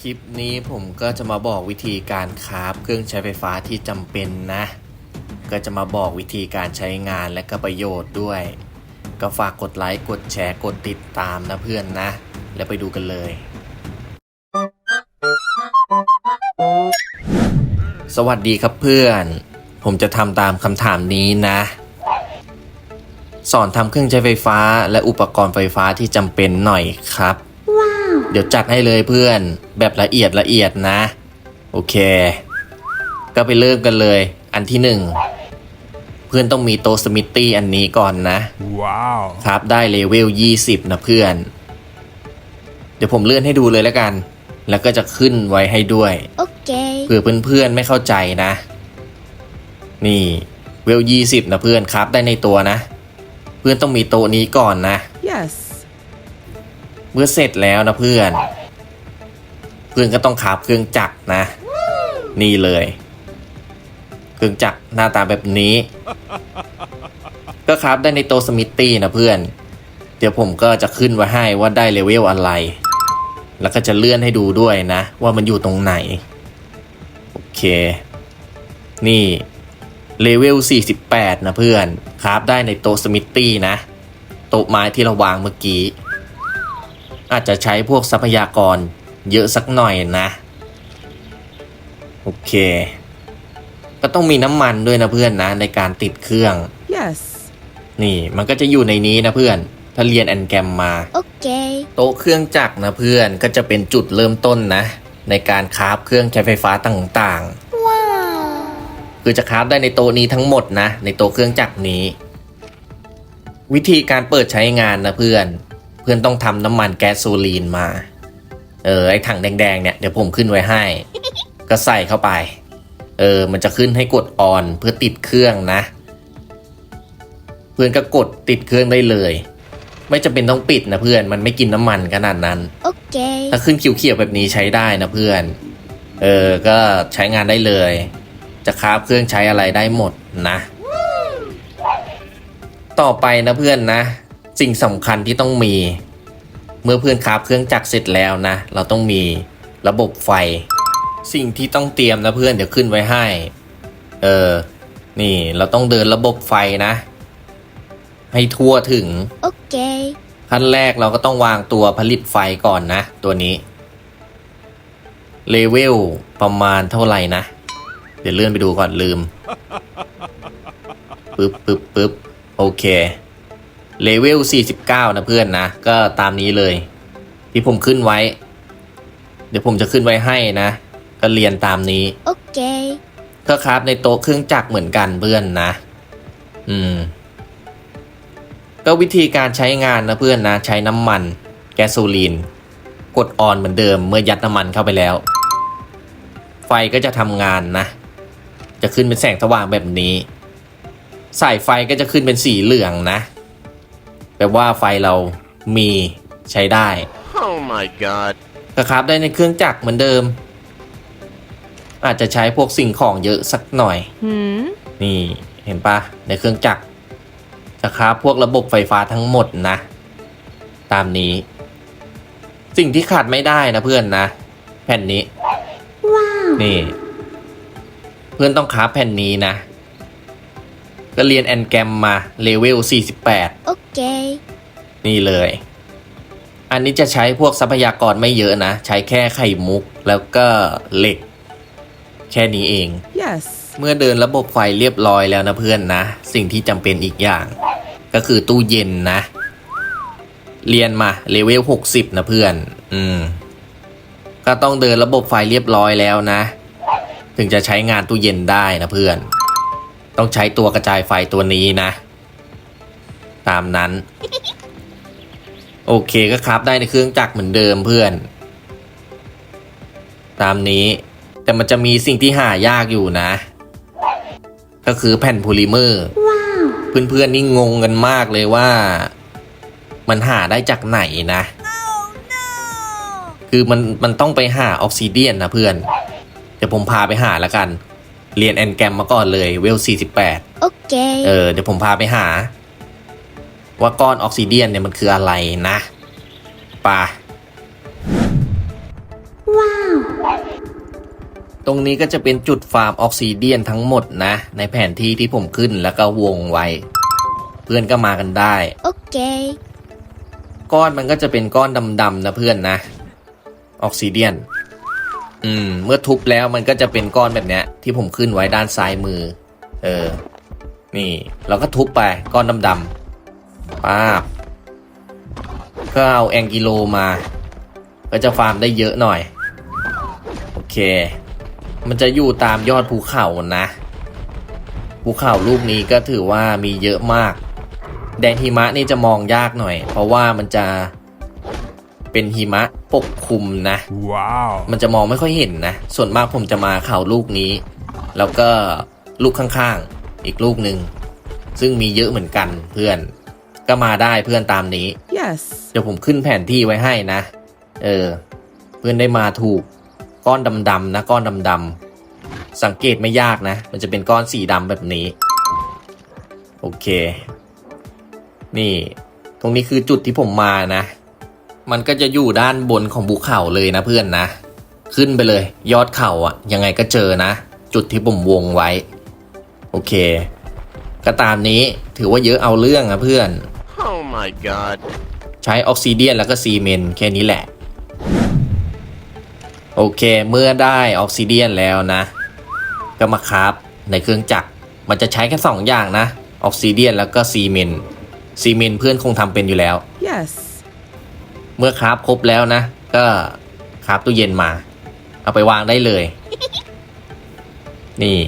คลิปนี้ผมก็จะมาบอกวิธีการคราฟเครื่องใช้ไฟฟ้าที่จำเป็นนะ ก็จะมาบอกวิธีการใช้งานและก็ประโยชน์ด้วย ก็ฝากกดไลค์ กดแชร์ กดติดตามนะเพื่อนนะ แล้วไปดูกันเลย สวัสดีครับเพื่อน ผมจะทำตามคำถามนี้นะ สอนทำเครื่องใช้ไฟฟ้า และอุปกรณ์ไฟฟ้าที่จำเป็นหน่อยครับ เดี๋ยวจัดให้เลยเพื่อนแบบละเอียดละเอียดนะ โอเค ก็ไปเริ่มกันเลย อันที่หนึ่งเพื่อนต้องมีโตะสมิตตี้อันนี้ก่อนนะ Wow. ครับได้เลเวล 20 นะเพื่อน เดี๋ยวผมเลื่อนให้ดูเลยแล้วกัน แล้วก็จะขึ้นไว้ให้ด้วย Okay. เผื่อเพื่อนๆไม่เข้าใจนะ นี่เวล 20 นะเพื่อนครับได้ในตัวนะ เพื่อนต้องมีโต๊ะนี้ก่อนนะ Yes. เมื่อเสร็จแล้วนะเพื่อน เพื่อนก็ต้องขับเครื่องจักรนะ นี่เลย เครื่องจักรหน้าตาแบบนี้ ก็ครับได้ในโตสมิตตี้นะเพื่อน เดี๋ยวผมก็จะขึ้นไว้ให้ว่าได้เลเวลอะไร แล้วก็จะเลื่อนให้ดูด้วยนะ ว่ามันอยู่ตรงไหน โอเค นี่เลเวล 48 นะเพื่อน ครับได้ในโตสมิตตี้นะ โตไม้ที่เราวางเมื่อกี้ อาจจะใช้พวกทรัพยากรเยอะสักหน่อยนะ โอเค ก็ต้องมีน้ำมันด้วยนะเพื่อนนะในการติดเครื่อง Yes. นี่มันก็จะอยู่ในนี้นะเพื่อน ถ้าเรียนแอนแกรมมา Okay. โต๊ะเครื่องจักรนะเพื่อนก็จะเป็นจุดเริ่มต้นนะ ในการคราฟเครื่องใช้ไฟฟ้าต่าง Wow. ๆคือจะคราฟได้ในโต๊ะนี้ทั้งหมดนะ ในโต๊ะเครื่องจักรนี้ วิธีการเปิดใช้งานนะเพื่อนเพื่อนต้องทำน้ำมันแก๊สโซลีนมา เออไอถังแดงๆเนี่ยเดี๋ยวผมขึ้นไว้ให้ ก็ใส่เข้าไป เออมันจะขึ้นให้กดออนเพื่อติดเครื่องนะ เพื่อนก็กดติดเครื่องได้เลย ไม่จำเป็นต้องปิดนะเพื่อนมันไม่กินน้ำมันขนาดนั้น Okay. ถ้าขึ้นเขียวๆแบบนี้ใช้ได้นะเพื่อน เออก็ใช้งานได้เลย จะคราฟเครื่องใช้อะไรได้หมดนะต่อไปนะเพื่อนนะ สิ่งสำคัญที่ต้องมี เมื่อเพื่อนคราฟเครื่องจักรเสร็จแล้วนะ เราต้องมีระบบไฟ สิ่งที่ต้องเตรียมนะเพื่อนเดี๋ยวขึ้นไว้ให้ เออ นี่เราต้องเดินระบบไฟนะ ให้ทั่วถึง Okay. ขั้นแรกเราก็ต้องวางตัวผลิตไฟก่อนนะ ตัวนี้ เลเวลประมาณเท่าไหร่นะ เดี๋ยวเลื่อนไปดูก่อนลืมปึ๊บปึ๊บปึ๊บโอเค เลเวล 49 นะเพื่อนนะ ก็ตามนี้เลย ที่ผมขึ้นไว้ เดี๋ยวผมจะขึ้นไว้ให้นะ ก็เรียนตามนี้ Okay. ก็ครับในโต๊ะเครื่องจักรเหมือนกันเพื่อนนะ อืม ก็วิธีการใช้งานนะเพื่อนนะ ใช้น้ำมัน แก๊สโซลีน กดออนเหมือนเดิมเมื่อยัดน้ำมันเข้าไปแล้ว ไฟก็จะทำงานนะ จะขึ้นเป็นแสงสว่างแบบนี้ สายไฟก็จะขึ้นเป็นสีเหลืองนะ แปลว่าไฟเรามีใช้ได้ Oh my god. ก็ครับได้ในเครื่องจักรเหมือนเดิม อาจจะใช้พวกสิ่งของเยอะสักหน่อย Hmm. นี่เห็นปะในเครื่องจักรจะคราฟพวกระบบไฟฟ้าทั้งหมดนะ ตามนี้ สิ่งที่ขาดไม่ได้นะเพื่อนนะ แผ่นนี้ Wow. นี่ เพื่อนต้องคราฟแผ่นนี้นะ ก็เรียนแอนแกรมมาเลเวล 48 Okay. นี่เลย อันนี้จะใช้พวกทรัพยากรไม่เยอะนะ ใช้แค่ไข่มุกแล้วก็เหล็ก แค่นี้เอง Yes. เมื่อเดินระบบไฟเรียบร้อยแล้วนะเพื่อนนะ สิ่งที่จำเป็นอีกอย่าง ก็คือตู้เย็นนะ เรียนมาเลเวล 60 นะเพื่อน อืม ก็ต้องเดินระบบไฟเรียบร้อยแล้วนะ ถึงจะใช้งานตู้เย็นได้นะเพื่อน ต้องใช้ตัวกระจายไฟตัวนี้นะ ตามนั้น โอเคก็ครับได้ในเครื่องจักรเหมือนเดิมเพื่อน ตามนี้ แต่มันจะมีสิ่งที่หายากอยู่นะ ก็คือแผ่นโพลิเมอร์เพื่อนๆนี่งงกันมากเลยว่า มันหาได้จากไหนนะ คือมันมันต้องไปหาออกซิเดียนนะเพื่อน เดี๋ยวผมพาไปหาแล้วกัน เรียนแอนแกรมมาก่อนเลยเวล 48 Okay. เออ เดี๋ยวผมพาไปหา ว่าก้อนออกซิเดียนเนี่ยมันคืออะไรนะไป่า Wow. ตรงนี้ก็จะเป็นจุดฟาร์มออกซิเดียนทั้งหมดนะ ในแผนที่ที่ผมขึ้นแล้วก็วงไว้ เพื่อนก็มากันได้ Okay. ก้อนมันก็จะเป็นก้อนดำๆนะเพื่อนนะ ออกซิเดียน อืม เมื่อทุบแล้วมันก็จะเป็นก้อนแบบเนี้ย ที่ผมขึ้นไว้ด้านซ้ายมือ เออ นี่ เราก็ทุบไปก้อนดำๆป้าบก็เอาแองกิโลมา ก็จะฟาร์มได้เยอะหน่อย โอเค มันจะอยู่ตามยอดภูเขานะ ภูเขาลูกนี้ก็ถือว่ามีเยอะมาก แดนหิมะนี่จะมองยากหน่อย เพราะว่ามันจะเป็นหิมะ ปกคลุมนะ Wow. มันจะมองไม่ค่อยเห็นนะ ส่วนมากผมจะมาเขาลูกนี้ แล้วก็ลูกข้างๆ อีกลูกหนึ่ง ซึ่งมีเยอะเหมือนกันเพื่อน ก็มาได้เพื่อนตามนี้ Yes. เดี๋ยวผมขึ้นแผนที่ไว้ให้นะ เออ เพื่อนได้มาถูก ก้อนดำๆนะ ก้อนดำๆ สังเกตไม่ยากนะ มันจะเป็นก้อนสีดำแบบนี้ โอเค นี่ ตรงนี้คือจุดที่ผมมานะ มันก็จะอยู่ด้านบนของภูเขาเลยนะเพื่อนนะ ขึ้นไปเลย ยอดเขาอะยังไงก็เจอนะ จุดที่ผมวงไว้ โอเค ก็ตามนี้ถือว่าเยอะเอาเรื่องอะเพื่อน Oh my god. ใช้ออกซิเดียนแล้วก็ซีเมนต์แค่นี้แหละ โอเคเมื่อได้ออกซิเดียนแล้วนะ ก็มาคราฟในเครื่องจักรมันจะใช้แค่สองอย่างนะ ออกซิเดียนแล้วก็ซีเมนต์ซีเมนต์เพื่อนคงทำเป็นอยู่แล้ว Yes. เมื่อคราฟครบแล้วนะ ก็คราฟตู้เย็นมา เอาไปวางได้เลย นี่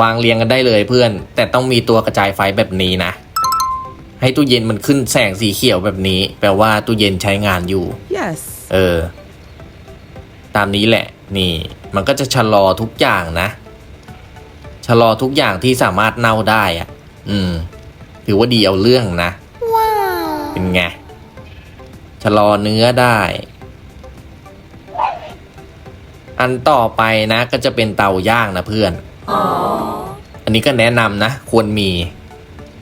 วางเรียงกันได้เลยเพื่อน แต่ต้องมีตัวกระจายไฟแบบนี้นะ ให้ตู้เย็นมันขึ้นแสงสีเขียวแบบนี้ แปลว่าตู้เย็นใช้งานอยู่ Yes. เออ ตามนี้แหละ นี่ มันก็จะชะลอทุกอย่างนะ ชะลอทุกอย่างที่สามารถเน่าได้อะอืม ถือว่าดีเอาเรื่องนะ Wow. เป็นไง ชะลอเนื้อได้ อันต่อไปนะ ก็จะเป็นเตาย่างนะเพื่อน อันนี้ก็แนะนำนะ ควรมี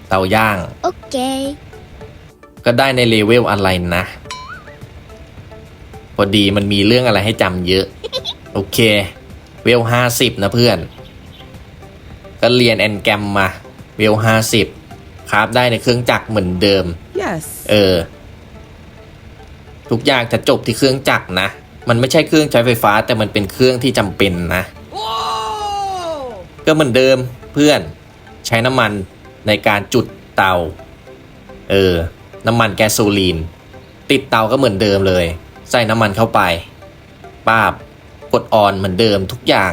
เตาย่าง Okay. ก็ได้ในเลเวลอะไรนะ พอดีมันมีเรื่องอะไรให้จำเยอะ โอเค เวลห้าสิบนะเพื่อน ก็เรียนแอนแกรมมา เวลห้าสิบคราฟได้ในเครื่องจักรเหมือนเดิม Yes. เออ ทุกอย่างจะจบที่เครื่องจักรนะ มันไม่ใช่เครื่องใช้ไฟฟ้าแต่มันเป็นเครื่องที่จำเป็นนะ ก็เหมือนเดิมเพื่อนใช้น้ำมันในการจุดเตา เออ น้ำมันแก๊สโซลีน ติดเตาก็เหมือนเดิมเลย ใส่น้ำมันเข้าไปป้าบกดออนเหมือนเดิมทุกอย่าง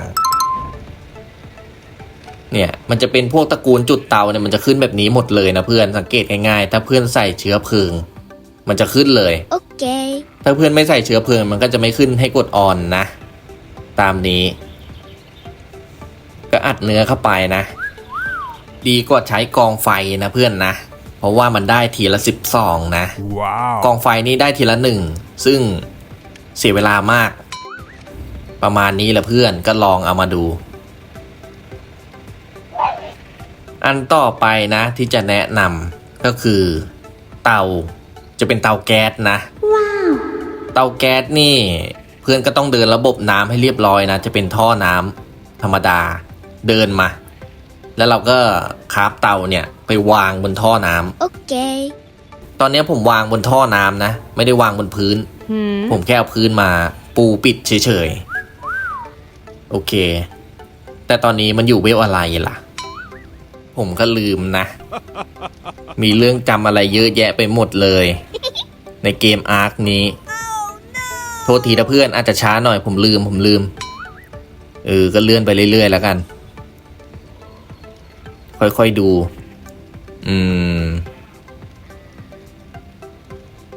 เนี่ยมันจะเป็นพวกตระกูลจุดเตาเนี่ยมันจะขึ้นแบบนี้หมดเลยนะเพื่อนสังเกตง่ายๆ ถ้าเพื่อนใส่เชื้อเพลิง มันจะขึ้นเลย Okay. ถ้าเพื่อนไม่ใส่เชื้อเพลิงมันก็จะไม่ขึ้นให้กดออนนะ ตามนี้ ก็อัดเนื้อเข้าไปนะ ดีกว่าใช้กองไฟนะเพื่อนนะ เพราะว่ามันได้ทีละสิบสองนะ Wow. กองไฟนี้ได้ทีละหนึ่งซึ่งเสียเวลามาก ประมาณนี้แหละเพื่อนก็ลองเอามาดู อันต่อไปนะที่จะแนะนำก็คือเตา จะเป็นเตาแก๊สนะ Wow. เตาแก๊สนี่ เพื่อนก็ต้องเดินระบบน้ำให้เรียบร้อยนะ จะเป็นท่อน้ำธรรมดาเดินมา แล้วเราก็คราฟเตาเนี่ยไปวางบนท่อน้ำ Okay. ตอนนี้ผมวางบนท่อน้ำนะ ไม่ได้วางบนพื้น Hmm. ผมแค่เอาพื้นมาปูปิดเฉยๆ โอเค แต่ตอนนี้มันอยู่เวลอะไรล่ะ ผมก็ลืมนะ มีเรื่องจำอะไรเยอะแยะไปหมดเลย ในเกมอาร์คนี้ โทษทีนะเพื่อนอาจจะช้าหน่อยผมลืมผมลืม เออ ก็เลื่อนไปเรื่อย ๆ แล้วกัน ค่อยๆดู อืม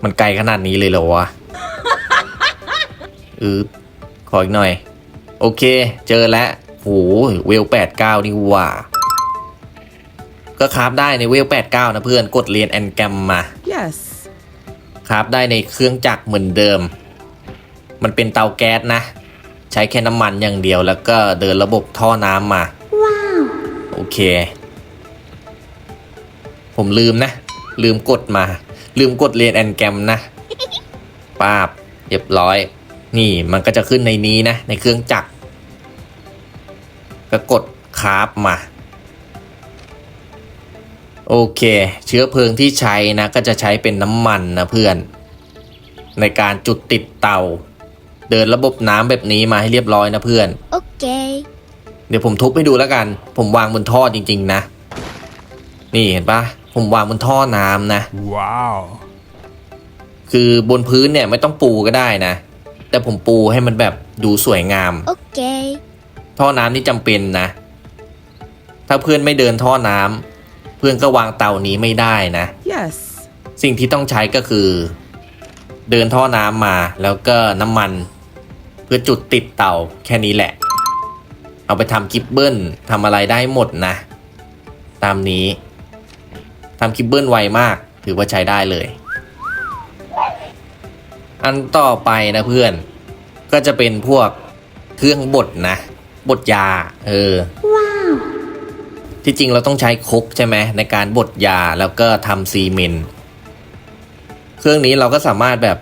มันไกลขนาดนี้เลยเหรอวะอือขออีกหน่อย โอเค เจอแล้วโหเวลแปดเก้านี่หว่า ก็คราฟได้ในเวลแปดเก้านะเพื่อนกดเรียนแอนแกรมมา Yes. คราฟได้ในเครื่องจักรเหมือนเดิม มันเป็นเตาแก๊สนะ ใช้แค่น้ำมันอย่างเดียวแล้วก็เดินระบบท่อน้ำมา Wow. โอเค ผมลืมนะ ลืมกดมา ลืมกดเรียนแอนแกรมนะป้าบเรียบร้อย นี่มันก็จะขึ้นในนี้นะ ในเครื่องจักรก็กดคราฟมา โอเค เชื้อเพลิงที่ใช้นะก็จะใช้เป็นน้ำมันนะเพื่อน ในการจุดติดเตา เดินระบบน้ำแบบนี้มาให้เรียบร้อยนะเพื่อน Okay. เดี๋ยวผมทุบให้ดูแล้วกัน ผมวางบนท่อจริง ๆ นะ นี่เห็นปะผมวางบนท่อน้ำนะ Wow. คือบนพื้นเนี่ยไม่ต้องปูก็ได้นะ แต่ผมปูให้มันแบบดูสวยงาม Okay. ท่อน้ำนี่จำเป็นนะ ถ้าเพื่อนไม่เดินท่อน้ำเพื่อนก็วางเตานี้ไม่ได้นะ Yes. สิ่งที่ต้องใช้ก็คือ เดินท่อน้ำมาแล้วก็น้ำมัน เพื่อจุดติดเตาแค่นี้แหละ เอาไปทำกิบเบิลทำอะไรได้หมดนะ ตามนี้ทำกิบเบิลไวมาก ถือว่าใช้ได้เลย อันต่อไปนะเพื่อน ก็จะเป็นพวกเครื่องบดนะบดยา เออ Wow. ที่จริงเราต้องใช้ครกใช่ไหมในการบดยาแล้วก็ทำซีเมนต์เครื่องนี้เราก็สามารถแบบ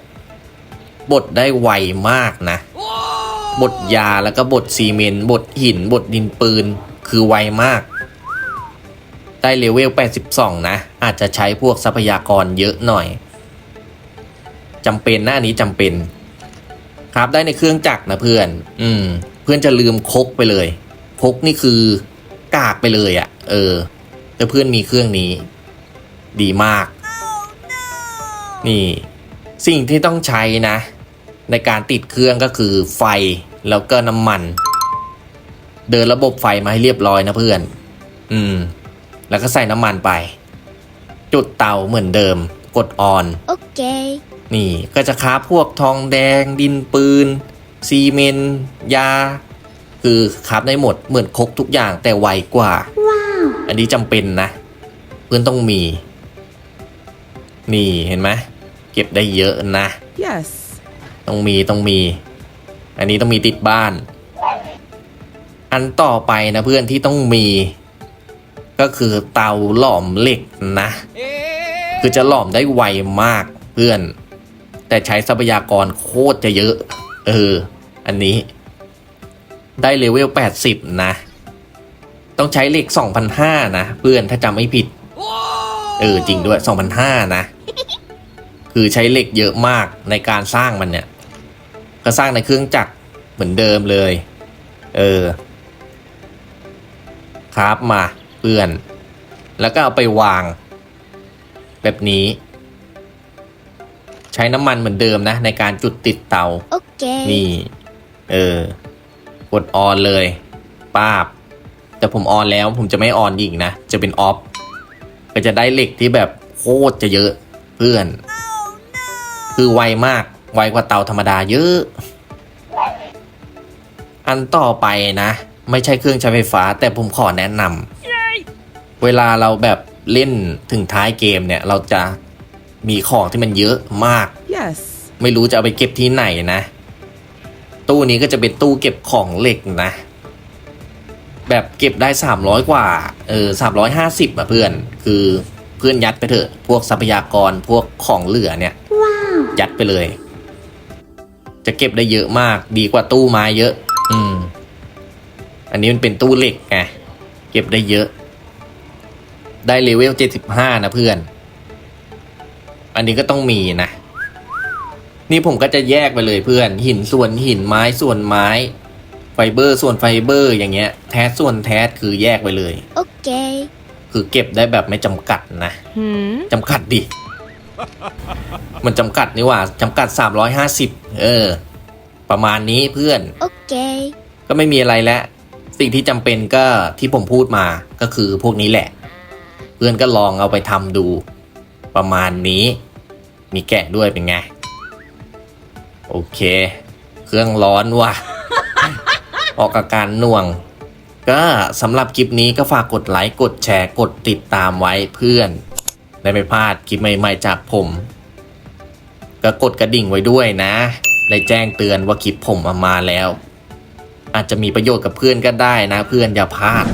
บดได้ไวมากนะ บดยาแล้วก็บดซีเมนต์บดหินบดดินปืนคือไวมาก ได้เลเวล 82 นะ อาจจะใช้พวกทรัพยากรเยอะหน่อยจำเป็นนะอันนี้จำเป็น ครับได้ในเครื่องจักรนะเพื่อน อืม เพื่อนจะลืมคกไปเลย คกนี่คือ กากไปเลยอะ่ะ เออแต่เพื่อนมีเครื่องนี้ ดีมาก นี่สิ่งที่ต้องใช้นะ ในการติดเครื่องก็คือไฟแล้วก็น้ำมัน เดินระบบไฟมาให้เรียบร้อยนะเพื่อน อืม แล้วก็ใส่น้ำมันไป จุดเตาเหมือนเดิม กดออน Okay. นี่ก็จะค้าพวกทองแดง ดินปืน ซีเมนต์ยา คือค้าได้หมดเหมือนครกทุกอย่างแต่ไวกว่า Wow. อันนี้จำเป็นนะ เพื่อนต้องมี นี่เห็นไหมเก็บได้เยอะนะ Yes. ต้องมีต้องมี อันนี้ต้องมีติดบ้าน อันต่อไปนะเพื่อนที่ต้องมี ก็คือเตาหลอมเหล็กนะ คือจะหลอมได้ไวมากเพื่อน แต่ใช้ทรัพยากรโคตรจะเยอะ เออ อันนี้ ได้เลเวล 80 นะ ต้องใช้เหล็ก2,500นะ เพื่อนถ้าจำไม่ผิด เออ จริงด้วย2,500นะ คือใช้เหล็กเยอะมากในการสร้างมันเนี่ย ก็สร้างในเครื่องจักรเหมือนเดิมเลย เออ ครับมาเพื่อน แล้วก็เอาไปวาง แบบนี้ ใช้น้ำมันเหมือนเดิมนะ ในการจุดติดเตา Okay. นี่ เออ กดออนเลยป้าบ แต่ผมออนแล้วผมจะไม่ออนอีกนะ จะเป็นออฟก็จะได้เหล็กที่แบบโคตรจะเยอะเพื่อน คือไวมาก ไวกว่าเตาธรรมดาเยอะ อันต่อไปนะ ไม่ใช่เครื่องใช้ไฟฟ้า แต่ผมขอแนะนำเวลาเราแบบเล่นถึงท้ายเกมเนี่ย เราจะมีของที่มันเยอะมาก Yes. ไม่รู้จะเอาไปเก็บที่ไหนนะ ตู้นี้ก็จะเป็นตู้เก็บของเหล็กนะ แบบเก็บได้สามร้อยกว่า เออสามร้อยห้าสิบอะเพื่อน คือเพื่อนยัดไปเถอะ พวกทรัพยากรพวกของเหลือเนี่ย Wow. ยัดไปเลย จะเก็บได้เยอะมาก ดีกว่าตู้ไม้เยอะ อืม อันนี้มันเป็นตู้เหล็กไง เก็บได้เยอะ ได้เลเวลเจ็ดสิบห้านะเพื่อน อันนี้ก็ต้องมีนะ นี่ผมก็จะแยกไปเลยเพื่อน หินส่วนหินไม้ส่วนไม้ ไฟเบอร์ส่วนไฟเบอร์ อย่างเงี้ย แท้ส่วนแท้คือแยกไปเลย Okay. คือเก็บได้แบบไม่จำกัดนะ Hmm. จำกัดดิ มันจำกัดนี่หว่าจำกัด 350 เออ ประมาณนี้เพื่อน Okay. ก็ไม่มีอะไรแล้วสิ่งที่จำเป็นก็ที่ผมพูดมาก็คือพวกนี้แหละ เพื่อนก็ลองเอาไปทำดู ประมาณนี้ มีแกะด้วยเป็นไง โอเค เครื่องร้อนว่ะ ออกอาการหน่วง ก็สำหรับคลิปนี้ก็ฝากกดไลค์กดแชร์กดติดตามไว้เพื่อน ได้ไม่พลาดคลิปใหม่ๆจากผม ก็กดกระดิ่งไว้ด้วยนะ ได้แจ้งเตือนว่าคลิปผมมามาแล้ว อาจจะมีประโยชน์กับเพื่อนก็ได้นะเพื่อนอย่าพลาด